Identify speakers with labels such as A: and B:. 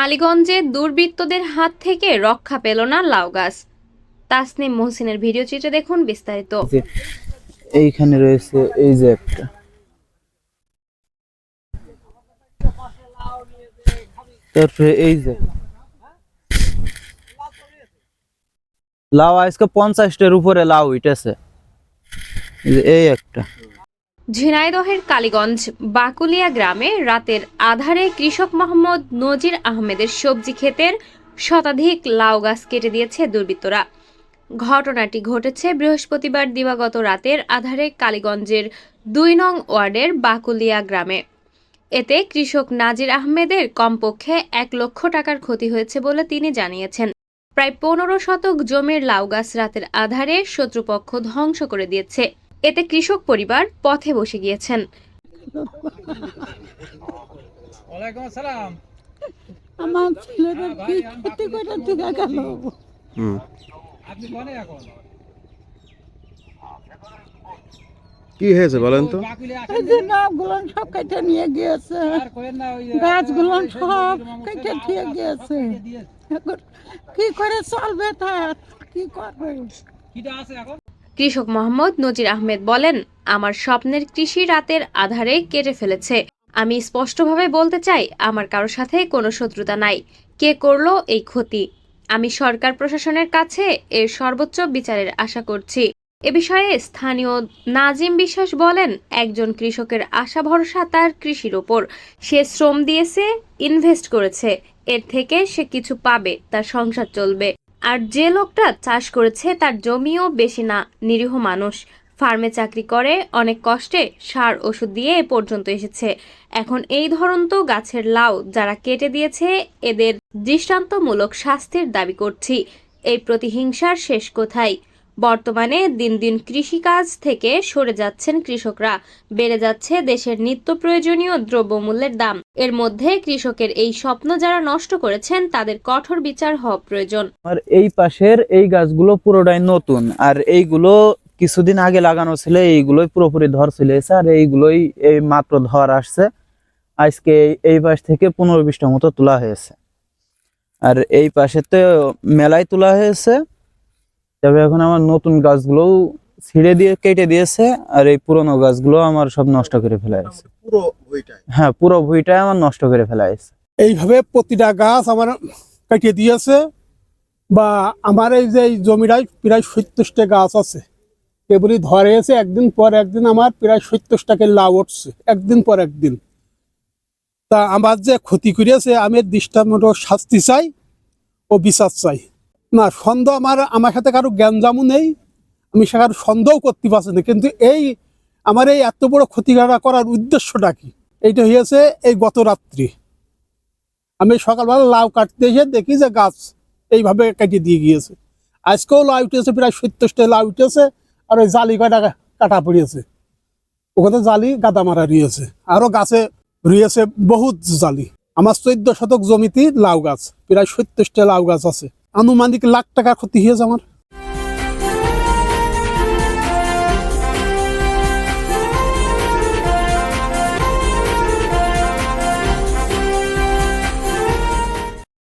A: কালীগঞ্জে দুর্বৃত্তদের হাত থেকে রক্ষা পেল না লাউ গাছ। তাসনিম মোহসিনের ভিডিও চিত্রে দেখুন বিস্তারিত।
B: এইখানে রয়েছে, এই যে একটা। তারপরে এই যে। লাউ আজকে পঞ্চাশটার উপরে লাউ উঠেছে। এই একটা।
A: ঝিনাইদহের কালীগঞ্জ বাকুলিয়া গ্রামে রাতের আধারে কৃষক মোহাম্মদ নজির আহমেদের সবজি ক্ষেতের শতাধিক লাউ গাছ কেটে দিয়েছে দুর্বৃত্তরা। ঘটনাটি ঘটেছে বৃহস্পতিবার দিবাগত রাতের আধারে কালীগঞ্জের দুই নং ওয়ার্ডের বাকুলিয়া গ্রামে। এতে কৃষক নাজির আহমেদের কমপক্ষে এক লক্ষ টাকার ক্ষতি হয়েছে বলে তিনি জানিয়েছেন। প্রায় পনেরো শতক জমির লাউ গাছ রাতের আধারে শত্রুপক্ষ ধ্বংস করে দিয়েছে। এতে কৃষক পরিবার পথে বসে গিয়েছেন।
C: আমার ছেলেরা কি ক্ষতি করে দিকে গেল।
D: আপনি কোনে এখন?
E: কি হয়েছে বলেন তো?
C: নামগুলো সব কেটে নিয়ে গিয়েছে। গাছগুলো সব কেটে দিয়ে গিয়েছে। কি করে চলবে তার? কি করবে?
D: কিটা আছে এখন?
A: কৃষক মোহাম্মদ নজির আহমেদ বলেন, আমার স্বপ্নের কৃষি রাতের আধারে কেটে ফেলেছে। আমি স্পষ্টভাবে বলতে চাই, আমার কারোর সাথে কোনো শত্রুতা নাই। কে করল এই ক্ষতি? আমি সরকার প্রশাসনের কাছে এর সর্বোচ্চ বিচারের আশা করছি। এ বিষয়ে স্থানীয় নাজিম বিশ্বাস বলেন, একজন কৃষকের আশা ভরসা তার কৃষির ওপর। সে শ্রম দিয়েছে, ইনভেস্ট করেছে। এর থেকে সে কিছু পাবে, তার সংসার চলবে। আর যে লোকটা চাষ করেছে তার জমিও বেশি না, নিরীহ মানুষ। ফার্মে চাকরি করে, অনেক কষ্টে সার ওষুধ দিয়ে এ পর্যন্ত এসেছে। এখন এই ধরন্ত গাছের লাউ যারা কেটে দিয়েছে, এদের দৃষ্টান্তমূলক শাস্তির দাবি করছি। এই প্রতিহিংসার শেষ কোথায়? বর্তমানে দিন দিন কৃষিকাজ থেকে সরে যাচ্ছেন কৃষকরা। বেড়ে যাচ্ছে দেশের নিত্য প্রয়োজনীয় দ্রব্যমূল্যের দাম। এর মধ্যে কৃষকের এই স্বপ্ন যারা নষ্ট করেছেন, তাদের কঠোর বিচার হওয়া প্রয়োজন।
B: আর এই পাশের এই গাছগুলো পুরোটাই নতুন। আর এইগুলো কিছুদিন আগে লাগানো ছিল, এইগুলোই পুরোপুরি ধর এসে আর এইগুলোই এই মাত্র ধর আসছে। আজকে এই পাশ থেকে পনেরো বিশটা মতো তোলা হয়েছে। আর এই পাশে তো মেলায় তোলা হয়েছে। তবে এখন আমার নতুন গাছগুলোও ছিঁড়ে দিয়ে কেটে দিয়েছে আর এই পুরোনো গাছগুলো আমার সব নষ্ট করে ফেলা হয়েছে
E: পুরো বইটাই
B: হ্যাঁ পুরো ভুঁইটাই আমার নষ্ট করে ফেলা হয়েছে
F: এইভাবে প্রতিটা গাছ আমার কেটে দিয়েছে বা আমার এই যে এই জমিটায় প্রায় সত্তরটা গাছ আছে এগুলি ধরে এসে একদিন পর একদিন আমার প্রায় সত্তরটাকে লাভ উঠছে একদিন পর একদিন। তা আমার যে ক্ষতি করেছে আমি দৃষ্টান্ত শাস্তি চাই ও বিচার চাই। না, সন্দেহ আমার আমার সাথে কারও জ্ঞানজামও নেই, আমি সে কারও সন্দেহ করতে পারছি না। কিন্তু এই, আমার এই এত বড় ক্ষতিকারা করার উদ্দেশ্যটা কি? এইটা হয়েছে এই গত রাত্রি। আমি সকালবেলা লাউ কাটতে এসে দেখি যে গাছ এইভাবে কেটে দিয়ে গিয়েছে। আজকেও লাউ উঠেছে, প্রায় সত্তরটা লাউ উঠেছে, আর ওই জালি কয়টা কাটা পড়িয়েছে ওখানে জালি গাদা মারা রয়েছে। আরও গাছে রয়েছে বহুত জালি। আমার চোদ্দ শতক জমিতে লাউ গাছ, প্রায় সত্তরটা লাউ গাছ আছে। আনুমানিক লাখ টাকা ক্ষতি হয়েছে আমার